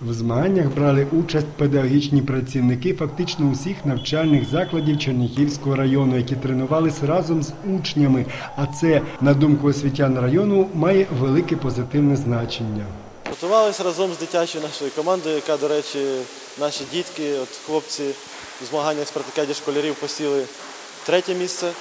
В змаганнях брали участь педагогічні працівники фактично усіх навчальних закладів Черніхівського району, які тренувались разом з учнями. А це, на думку освітян району, має велике позитивне значення. Готувалися разом з дитячою нашою командою, яка, до речі, наші дітки, от хлопці в змаганнях спартакіаді школярів посіли третє місце,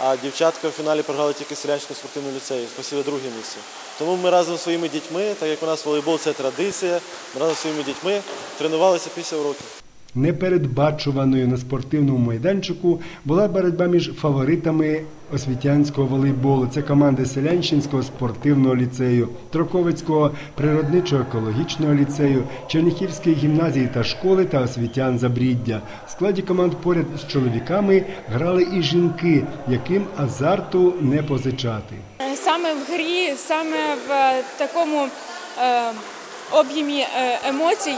а дівчатка в фіналі програли тільки селянському спортивному ліцею, посіли друге місце. Тому ми разом зі своїми дітьми, так як у нас волейбол це традиція, ми разом зі своїми дітьми тренувалися після уроків. Непередбачуваною на спортивному майданчику була боротьба між фаворитами освітянського волейболу. Це команди Селянщинського спортивного ліцею, Троковицького природничо-екологічного ліцею, Черніхівської гімназії та школи та освітян Забріддя. В складі команд поряд з чоловіками грали і жінки, яким азарту не позичати. Саме в грі, саме в е, такому е, об'ємі е, емоцій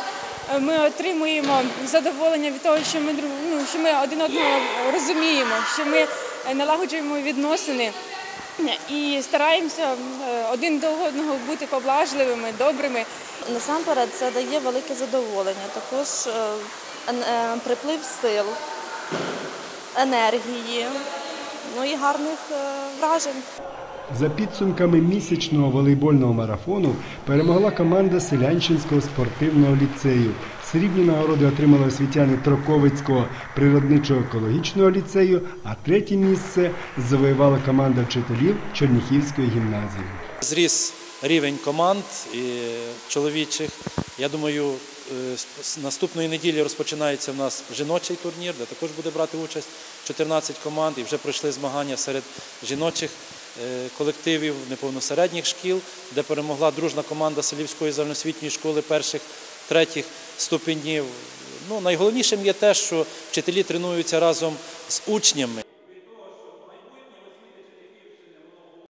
ми отримуємо задоволення від того, що ми ну, що ми один одного розуміємо, що ми е, налагоджуємо відносини і стараємося е, один до одного бути поблажливими, добрими. Насамперед це дає велике задоволення, також е, приплив сил, енергії, ну і гарних е, вражень. За підсумками місячного волейбольного марафону перемогла команда Селянщинського спортивного ліцею. Срібні нагороди отримали освітяни Троковицького природничо-екологічного ліцею, а третє місце завоювала команда вчителів Черніхівської гімназії. Зріс рівень команд і чоловічих. Я думаю, е, з- з наступної неділі розпочинається в нас жіночий турнір, де також буде брати участь 14 команд. І вже пройшли змагання серед жіночих е, колективів неповносередніх шкіл, де перемогла дружна команда Селівської загальноосвітньої школи перших, третіх ступенів. Ну, найголовнішим є те, що вчителі тренуються разом з учнями.